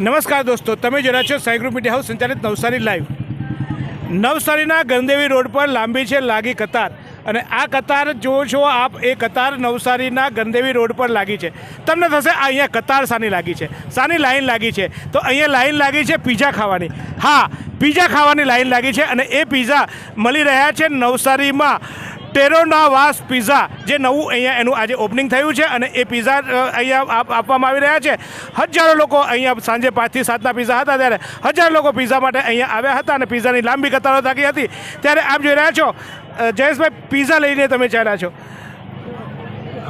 નમસ્કાર દોસ્તો, તમે જોડા છો સાઈ ગ્રુપ મીડિયા હાઉસ સંચાલિત નવસારી લાઈવ. નવસારીના ગંદેવી રોડ પર લાંબી છે લાગી કતાર અને આ કતાર જો છો આપ, એ કતાર નવસારીના ગંદેવી રોડ પર લાગી છે. તમને થશે અહીંયા કતાર સાની લાગી છે. સાની લાઈન લાગી છે. તો અહીંયા લાઈન લાગી છે પીઝા ખાવાની. હા, પીઝા ખાવાની લાઈન લાગી છે અને એ પીઝા મળી રહ્યા છે નવસારીમાં. ટેરોના વાસ પીઝા જે નવું અહીંયા એનું આજે ઓપનિંગ થયું છે અને એ પીઝા અહીંયા આપ- આપવામાં આવી રહ્યા છે. હજારો લોકો અહીંયા સાંજે પાંચથી સાતના પીઝા હતા ત્યારે હજારો લોકો પીઝા માટે અહીંયા આવ્યા હતા અને પીઝાની લાંબી કતારો થાકી હતી. ત્યારે આપ જોઈ રહ્યા છો જયેશભાઈ પીઝા લઈને તમે ચાલ્યા છો?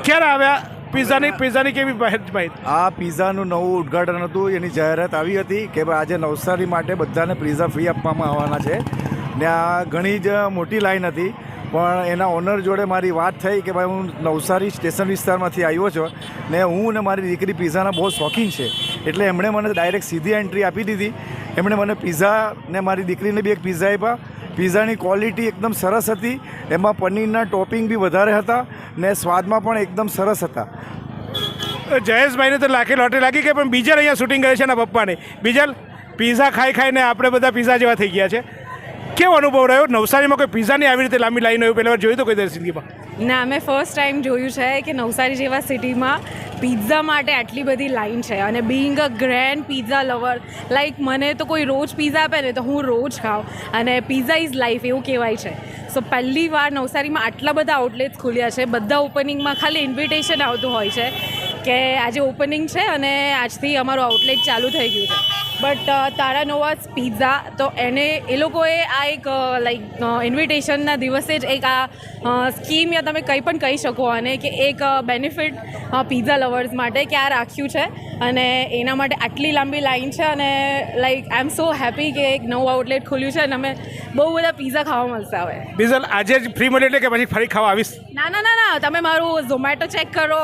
ક્યારે આવ્યા? પીઝાની પીઝાની કેવી માહિતી? આ પીઝાનું નવું ઉદ્ઘાટન હતું, એની જાહેરાત આવી હતી કે ભાઈ આજે નવસારી માટે બધાને પીઝા ફ્રી આપવામાં આવવાના છે. ને આ ઘણી જ મોટી લાઈન હતી. પણ એના ઓનર જોડે મારી વાત થઈ કે ભાઈ, હું નવસારી સ્ટેશન વિસ્તારમાંથી આવ્યો છું ને હું ને મારી દીકરી પીઝાના બહુ શોખીન છે. એટલે એમણે મને ડાયરેક્ટ સીધી એન્ટ્રી આપી દીધી. એમણે મને પીઝા ને મારી દીકરીને બી એક પીઝા આપ્યા. પીઝાની ક્વોલિટી એકદમ સરસ હતી. એમાં પનીરના ટોપિંગ બી વધારે હતા ને સ્વાદમાં પણ એકદમ સરસ હતા. જયેશભાઈને તો લાખી લોટરી લાગી કે પણ બીજલ અહીંયા શૂટિંગ કરે છે એના પપ્પાને. બીજલ, પીઝા ખાઈ ખાઈને આપણે બધા પીઝા જેવા થઈ ગયા છે. કેવો અનુભવ રહ્યો? નવસારીમાં કોઈ પિઝાની આવી રીતે લાંબી લાઈન હોય પહેલા જોયું તો કોઈ જિંદગીમાં ના, મેં ફર્સ્ટ ટાઈમ જોયું છે કે નવસારી જેવા સિટીમાં પિઝા માટે આટલી બધી લાઈન છે અને being a grand pizza lover like મને તો કોઈ રોજ પિઝા આપે ને તો હું રોજ ખાઉં અને પિઝા ઇઝ લાઈફ એવું કહેવાય છે. સો પહેલી વાર નવસારીમાં આટલા બધા આઉટલેટ્સ ખુલ્યા છે, બધા ઓપનિંગમાં ખાલી ઇન્વિટેશન આવતું હોય છે કે આજે ઓપનિંગ છે અને આજથી અમારું આઉટલેટ ચાલુ થઈ ગયું છે. બટ તારા નોવાસ પિઝા તો એને એ લોકોએ આ એક લાઈક ઇન્વિટેશનના દિવસે જ એક આ સ્કીમ યા તમે કંઈ પણ કહી શકો અને કે એક બેનિફિટ પિઝા લવર્સ માટે કે આ રાખ્યું છે. અને એના માટે આટલી લાંબી લાઈન છે અને like I M so happy કે એક નવું આઉટલેટ ખોલ્યું છે અને અમે બહુ બધા પીઝા ખાવા મળશે હવે. બીજલ આજે જ ફ્રી મળે એટલે કે પછી ફરી ખાવા આવીશ? ના ના ના ના તમે મારું ઝોમેટો ચેક કરો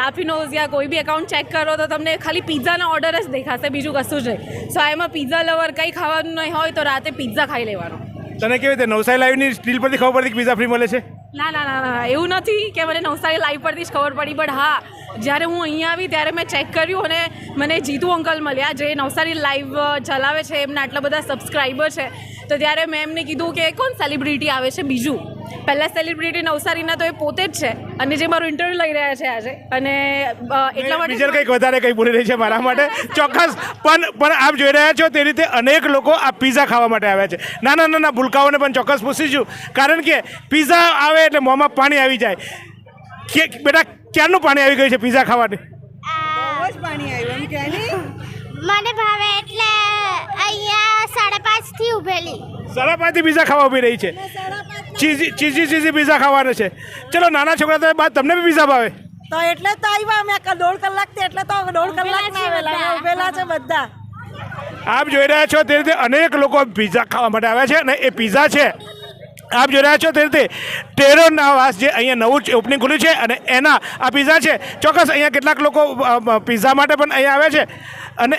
લાફિનોઝ યા કોઈ બી એકાઉન્ટ ચેક કરો તો તમને ખાલી પીઝાનો ઓર્ડર જ દેખાશે બીજું કશું જ નહીં. સો એમાં પિઝા લવર કંઈ ખાવાનું નહીં હોય તો રાતે પિઝા ખાઈ લેવાનો. તને કેવી રીતે નવસારી લાઈવની સ્ટીલ પરથી ખબર પડી કે પીઝા ફ્રી મળે છે? ના ના ના ના એવું નથી કે મને નવસારી લાઈવ પરથી જ ખબર પડી બટ હા જ્યારે હું અહીંયા આવી ત્યારે મેં ચેક કર્યું અને મને જીતુ અંકલ મળ્યા જે નવસારી લાઈવ ચલાવે છે એમના આટલા બધા સબસ્ક્રાઈબર છે. તો ત્યારે મેં એમને કીધું કે કોણ સેલિબ્રિટી આવે છે બીજું? પહેલાં સેલિબ્રિટી નવસારીના તો એ પોતે જ છે. અને જે મારું ઇન્ટરવ્યૂ લઈ રહ્યા છે આજે. અને એટલા માટે બીજા કંઈક વધારે કંઈ બોલી રહી છે મારા માટે? ચોક્કસ. પણ પણ આપ જોઈ રહ્યા છો તે રીતે અનેક લોકો આ પીઝા ખાવા માટે આવ્યા છે. નાના નાના ભૂલકાઓને પણ ચોક્કસ પૂછીશું કારણ કે પીઝા આવે એટલે મોંમાં પાણી આવી જાય. કે બેટા ક્યારનું પાણી આવી ગયું છે પીઝા ખાવાની બહુ જ પાણી આવ્યું એમ કે મને ઉભેલી. સાડા પાંચથી પીઝા ખાવા ઊભી રહી છે. ચીઝી ચીઝી ચીઝી પીઝા ખાવાનો છે. ચલો નાના છોકરા તો બાદ તમને બી પીઝા ભાવે. તો એટલે તો આવ્યા અમે આખા દોઢ કલાકથી એટલે તો દોઢ કલાક ના આવેલા. ઉભેલા છે બધા. આપ જોઈ રહ્યા છો તે રીતે અનેક લોકો પીઝા ખાવા માટે આવ્યા છે અને એ પીઝા છે. આપ જોઈ રહ્યા છો તે રીતે ટેરોના વાસ જે અહીંયા નવું ઓપનિંગ ખુલ્યું છે અને એના આ પીઝા છે. ચોક્કસ અહીંયા કેટલાક લોકો પીઝા માટે પણ અહીંયા આવ્યા છે. અને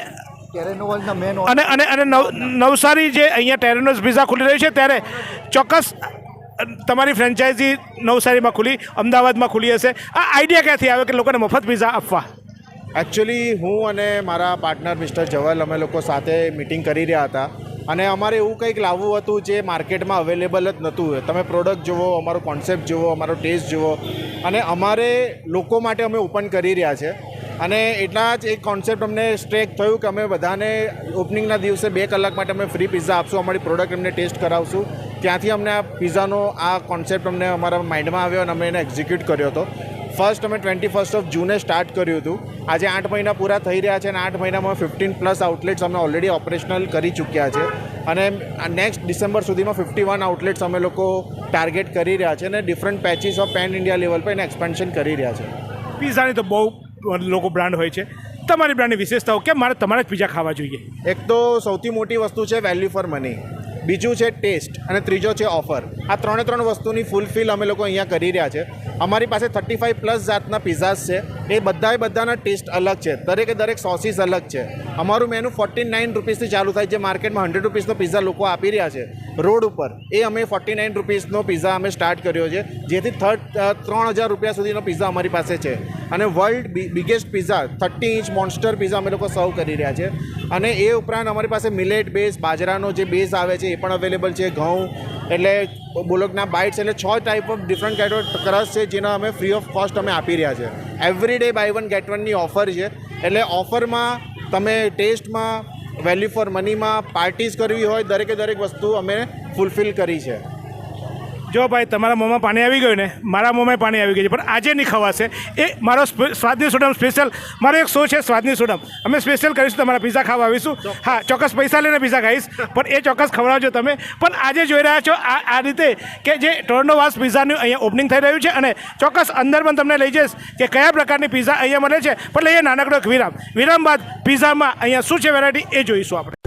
અને અને અને નવ નવસારી જે અહીંયા ટેરેનોઝ વિઝા ખુલી રહ્યું છે ત્યારે ચોક્કસ તમારી ફ્રેન્ચાઇઝી નવસારીમાં ખુલી અમદાવાદમાં ખુલી હશે. આ આઈડિયા ક્યાંથી આવ્યો કે લોકોને મફત પીઝા આપવા? એકચ્યુઅલી હું અને મારા પાર્ટનર મિસ્ટર જવલ અમે લોકો સાથે મિટિંગ કરી રહ્યા હતા. અને અમારે એવું કંઈક લાવવું હતું જે માર્કેટમાં અવેલેબલ જ નહોતું તમે પ્રોડક્ટ જુઓ અમારો કોન્સેપ્ટ જુઓ અમારો ટેસ્ટ જુઓ. અને અમારે લોકો માટે અમે ઓપન કરી રહ્યા છે. અને એટલા જ એક કોન્સેપ્ટ અમને સ્ટ્રેક થયું કે અમે બધાને ઓપનિંગના દિવસે બે કલાક માટે અમે ફ્રી પિઝા આપશું, અમારી પ્રોડક્ટ એમને ટેસ્ટ કરાવશું. ત્યાંથી અમને આ પિઝાનો આ કોન્સેપ્ટ અમને અમારા માઇન્ડમાં આવ્યો અને અમે એને એક્ઝિક્યુટ કર્યો હતો. ફર્સ્ટ અમે ટ્વેન્ટી ફર્સ્ટ ઓફ જૂને સ્ટાર્ટ કર્યું હતું. આજે આઠ મહિના પૂરા થઈ રહ્યા છે અને આઠ મહિનામાં ફિફ્ટીન પ્લસ આઉટલેટ્સ અમે ઓલરેડી ઓપરેશનલ કરી ચૂક્યા છે. અને નેક્સ્ટ ડિસેમ્બર સુધીમાં ફિફ્ટી વન આઉટલેટ્સ અમે લોકો ટાર્ગેટ કરી રહ્યા છે અને different patches of pan India level પર એને એક્સપેન્શન કરી રહ્યા છે. પિઝાની તો બહુ લોકો બ્રાન્ડ હોય છે. તમારી બ્રાન્ડની વિશેષતાઓ કે મારે તમારે જ પીઝા ખાવા જોઈએ. એક તો સૌથી મોટી વસ્તુ છે વેલ્યુ ફોર મની બીજું છે ટેસ્ટ અને ત્રીજો છે ઓફર આ ત્રણે ત્રણ વસ્તુની ફૂલફિલ અમે લોકો અહીંયા કરી રહ્યા છે. અમારી પાસે થર્ટી ફાઇવ પ્લસ જાતના પિઝાઝ છે. એ બધાએ બધાના ટેસ્ટ અલગ છે. દરેકે દરેક સોસીસ અલગ છે. અમારું મેનુ ફોર્ટી નાઇન રૂપીસથી ચાલુ થાય જે માર્કેટમાં હંડ્રેડ રૂપીસનો પીઝા લોકો આપી રહ્યા છે. રોડ ઉપર. એ અમે ફોર્ટી નાઇન રૂપીસનો પિઝા અમે સ્ટાર્ટ કર્યો છે. જેથી થર્ડ ત્રણ હજાર રૂપિયા સુધીનો પિઝા અમારી પાસે છે. અને world biggest pizza thirty inch monster pizza અમે લોકો સર્વ કરી રહ્યા છે. અને એ ઉપરાંત અમારી પાસે મિલેટ બેઝ બાજરાનો જે બેઝ આવે છે, એ પણ અવેલેબલ છે, ઘઉં, એટલે બોલોકના બાઇટ્સ એટલે છ type of different kind of crush છે, જેના અમે ફ્રી ઓફ કોસ્ટ અમે આપી રહ્યા છે. Every day buy one get વનની ઓફર છે. એટલે ઓફરમાં તમે ટેસ્ટમાં વેલ્યુ ફોર મનીમાં પાર્ટીઝ કરવી હોય, દરેકે દરેક વસ્તુ અમે ફૂલફિલ કરી છે. જો ભાઈ, તમારા મોંમાં પાણી આવી ગયું ને, મારા મોંમાં પાણી આવી ગયું છે. પણ આજે નહીં ખવાશે. એ મારો સ્વાદની સોડમ સ્પેશિયલ મારો એક શો છે સ્વાદની સોડમ. અમે સ્પેશિયલ કરીશું, તમારા પીઝા ખાવા આવીશું. હા, ચોક્કસ પૈસા લઈને પીઝા ખાઈશ, પણ એ ચોક્કસ ખવડાવજો તમે. પણ આજે જોઈ રહ્યા છો, આ આ રીતે કે જે ટોર્નોવાસ પીઝાનું અહીંયા ઓપનિંગ થઈ રહ્યું છે અને ચોક્કસ અંદર પણ તમને લઈ જઈશ કે કયા પ્રકારની પીઝા અહીંયા મળે છે. પણ લઈએ નાનકડો વિરામ. વિરામ બાદ પીઝામાં અહીંયા શું છે વેરાયટી એ જોઈશું આપણે.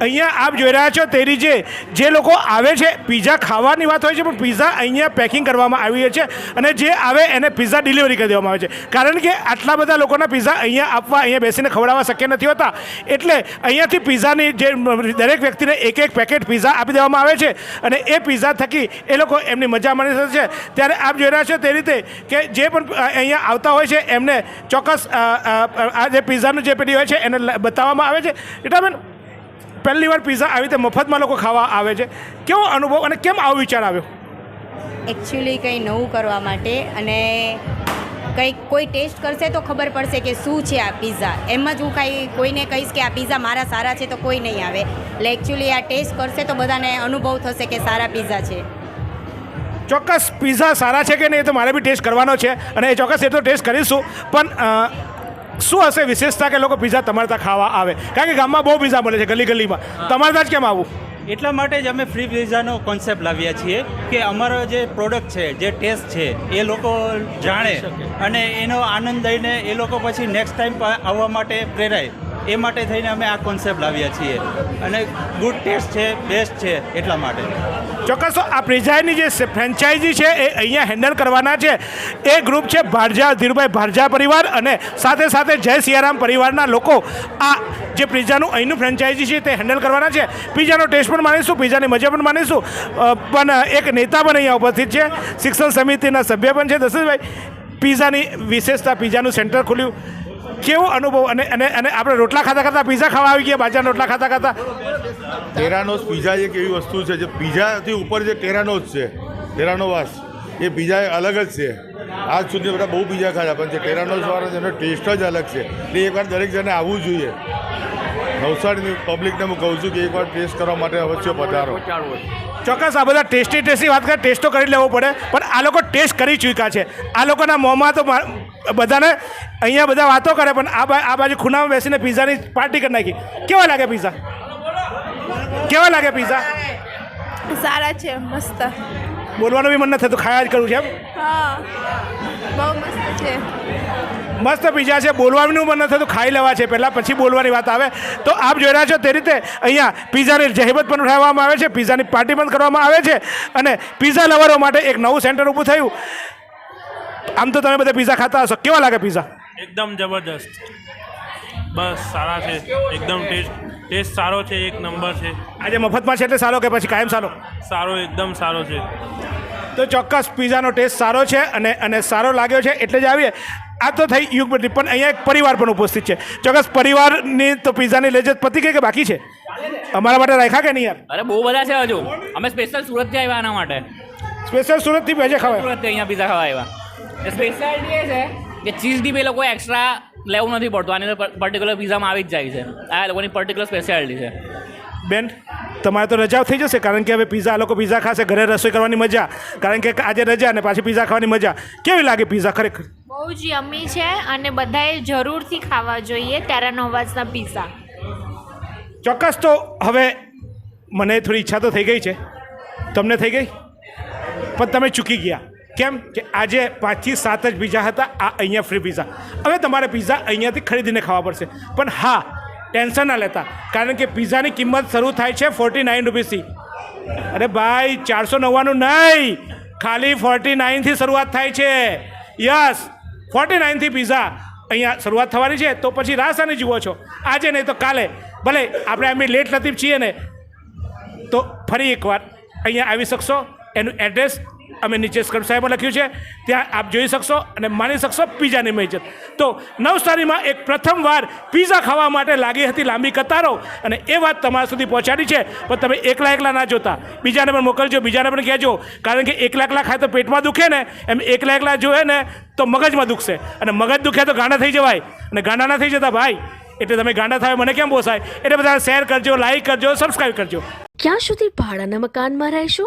અહીંયા આપ જોઈ રહ્યા છો, તેરી જે જે લોકો આવે છે પીઝા ખાવાની વાત હોય છે, પણ પીઝા અહીંયા પેકિંગ કરવામાં આવી છે અને જે આવે એને પીઝા ડિલિવરી કરી દેવામાં આવે છે. કારણ કે આટલા બધા લોકોના પીઝા અહીંયા આપવા, અહીંયા બેસીને ખવડાવવા શક્ય નથી હોતા. એટલે અહીંયાથી પીઝાની જે દરેક વ્યક્તિને એક એક પેકેટ પીઝા આપી દેવામાં આવે છે અને એ પીઝા થકી એ લોકો એમની મજા માણી શકે છે. ત્યારે આપ જોઈ રહ્યા છો તે રીતે કે જે પણ અહીંયા આવતા હોય છે, એમને ચોક્કસ આ જે પીઝાનું જે પેઢી હોય છે, એને બતાવવામાં આવે છે. રીટાબેન પહેલી વાર પીઝા આવી રીતે મફતમાં લોકો ખાવા આવે છે. કેવો અનુભવ અને કેમ આવો વિચાર આવ્યો? એકચ્યુઅલી કંઈ નવું કરવા માટે અને કંઈક કોઈ ટેસ્ટ કરશે તો ખબર પડશે કે શું છે આ પીઝા એમ જ હું કાંઈ કોઈને કહીશ કે આ પીઝા મારા સારા છે તો કોઈ નહીં આવે. એટલે એકચ્યુઅલી આ ટેસ્ટ કરશે તો બધાને અનુભવ થશે કે સારા પિઝા છે. ચોક્કસ પીઝા સારા છે કે નહીં એ તો મારે બી ટેસ્ટ કરવાનો છે અને એ ચોક્કસ એ તો ટેસ્ટ કરીશું. પણ શું હશે વિશેષતા કે લોકો પીઝા તમારે ત્યાં ખાવા આવે? કારણ કે ગામમાં બહુ પીઝા મળે છે ગલી ગલીમાં તમારે ત્યાં જ કેમ આવું? એટલા માટે જ અમે ફ્રી પિઝાનો કોન્સેપ્ટ લાવ્યા છીએ કે અમારો જે પ્રોડક્ટ છે જે ટેસ્ટ છે એ લોકો જાણે અને એનો આનંદ લઈને એ લોકો પછી નેક્સ્ટ ટાઈમ આવવા માટે પ્રેરાય. એ માટે થઈને અમે આ કોન્સેપ્ટ લાવ્યા છીએ. અને ગુડ ટેસ્ટ છે બેસ્ટ છે, એટલા માટે. ચોક્કસ, આ પ્રિઝાઈની જે ફ્રેન્ચાઇઝી છે, એ અહીંયા હેન્ડલ કરવાના છે. એ ગ્રુપ છે ભારજા, ધીરુભાઈ ભારજા પરિવાર અને સાથે સાથે જય સિયારામ પરિવારના લોકો. આ જે પિઝાનું અહીંનું ફ્રેન્ચાઇઝી છે, તે હેન્ડલ કરવાના છે. પિઝાનો ટેસ્ટ પણ માણીશું, પિઝાની મજા પણ માણીશું. પણ એક નેતા પણ અહીંયા ઉપસ્થિત છે. શિક્ષણ સમિતિના સભ્ય પણ છે. દશરથભાઈ, પિઝાની વિશેષતા, પીઝાનું સેન્ટર ખુલ્યું. કેવો અનુભવ? અને અને અને આપણે રોટલા ખાતા ખાતા પીઝા ખાવા આવી ગયા બાજરાના રોટલા ખાતા ખાતા? ટેરાનોસ પીઝા એક એવી વસ્તુ છે જે પીઝાથી ઉપર જે ટેરાનોસ છે ટેરાનોવાસ એ પીઝા અલગ જ છે. આજ સુધી બધા બહુ પીઝા ખાધા પણ જે ટેરાનોસ વાળા એનો ટેસ્ટ જ અલગ છે. એટલે એકવાર દરેક જણે આવવું જોઈએ. નવસારીની પબ્લિકને હું કહું છું કે એકવાર ટેસ્ટ કરવા માટે અવશ્ય પધારો. ચોક્કસ આ બધા ટેસ્ટી ટેસ્ટી વાત કરે ટેસ્ટ તો કરી લેવો પડે પણ આ લોકો ટેસ્ટ કરી ચૂક્યા છે. આ લોકોના મોંમાં તો બધાને અહીંયા બધા વાતો કરે પણ આ આ બાજુ ખૂણામાં બેસીને પીઝાની પાર્ટી કરી નાખી. કેવા લાગે પીઝા? કેવા લાગે પીઝા? સારા છે મસ્ત. બોલવાનું બી મન નથી થતું ખાયા જ કરું છે એમ. બહુ મસ્ત છે. મસ્ત પીઝા છે બોલવાનું મન નથી થતું ખાઈ લેવા છે. પહેલાં પછી બોલવાની વાત આવે. તો આપ જોઈ રહ્યા છો તે રીતે અહીંયા પીઝાની જહેમત પણ ઉઠાવવામાં આવે છે પીઝાની પાર્ટી પણ કરવામાં આવે છે અને પીઝા લવરો માટે એક નવું સેન્ટર ઊભું થયું. આમ તો તમે બધા પીઝા ખાતા હશો. કેવા લાગે પીઝા એકદમ જબરદસ્ત. બસ સારા છે. એકદમ ટેસ્ટ ટેસ્ટ સારો છે એક નંબર છે. આજે મફતમાં છે એટલે સારો કે પછી કાયમ સારો? સારો એકદમ સારો છે. તો ચોક્કસ પીઝાનો ટેસ્ટ સારો છે અને અને સારો લાગ્યો છે. એટલે જ આવીએ. આ તો થઈ યુગ બદલી પણ અહીંયા એક પરિવાર પણ ઉપસ્થિત છે. ચોક્કસ પરિવારની તો પીઝાની લેજત પતી ગઈ કે બાકી છે? અમારા માટે રાખ્યા કે નહીં યાર? અરે બહુ બધા છે હજુ. અમે સ્પેશિયલ સુરતથી આવ્યા આના માટે. સ્પેશિયલ સુરતથી ભેજે ખવાય સુરતથી અહીંયા પીઝા ખાવા આવ્યા. સ્પેશિયાલિટી એ છે કે ચીઝ ડીપ એ લોકો એક્સ્ટ્રા લેવું નથી પડતું. આની અંદર પર્ટિક્યુલર પીઝામાં આવી જ જાય છે. આ લોકોની પર્ટિક્યુલર સ્પેશિયાલિટી છે. બેન તમારે તો રજા થઈ જશે કારણ કે હવે પીઝા આ લોકો પીઝા ખાશે ઘરે રસોઈ કરવાની મજા કારણ કે આજે રજા અને પાછી પીઝા ખાવાની મજા. કેવી લાગે પીઝા ખરેખર? બહુ જ યમી છે અને બધાએ જરૂરથી ખાવા જોઈએ ટેરાનોવાસના પિઝા ચોક્કસ તો હવે મને થોડી ઈચ્છા તો થઈ ગઈ છે. તમને થઈ ગઈ? પણ તમે ચૂકી ગયા. કેમ કે આજે પાંચથી સાત જ પીઝા હતા, આ અહીંયા ફ્રી પીઝા. હવે તમારે પીઝા અહીંયાથી ખરીદીને ખાવા પડશે. પણ હા, ટેન્શન ના લેતા. કારણ કે પીઝાની કિંમત શરૂ થાય છે ફોર્ટી નાઇન રૂપીસથી અરે ભાઈ, ચારસો નવ્વાણું નહીં. ખાલી ફોર્ટી નાઇનથી શરૂઆત થાય છે. યસ ફોર્ટી નાઇનથી પીઝા અહીંયા શરૂઆત થવાની છે. તો પછી રાસાને જુઓ છો. આજે નહીં તો કાલે. ભલે, આપણે એમની લેટ લતીફ છીએ ને. તો ફરી એકવાર અહીંયા આવી શકશો. એનું એડ્રેસ અમે નીચે સ્ક્રિપ્ટ સાહેબમાં લખ્યું છે. ત્યાં આપ જોઈ શકશો અને માની શકશો પીઝાની મેજર. તો નવસારીમાં એક પ્રથમવાર પીઝા ખાવા માટે લાગી હતી લાંબી કતારો અને એ વાત તમારા સુધી પહોંચાડી છે. પણ તમે એકલા એકલા ના જોતા. બીજાને પણ મોકલજો, બીજાને પણ કહેજો. કારણ કે એકલા એકલા ખાય તો પેટમાં દુખે ને, એમ એકલા એકલા જોવે ને તો મગજમાં દુખશે. અને મગજ દુખે તો ગાંડા થઈ જવાય. અને ગાંડા ના થઈ જતા ભાઈ, એટલે તમે ગાંડા થાય મને કેમ પોસાય? એટલે બધા શેર કરજો લાઈક કરજો સબસ્ક્રાઈબ કરજો. ક્યાં સુધી ભાડાના મકાનમાં રહેશો?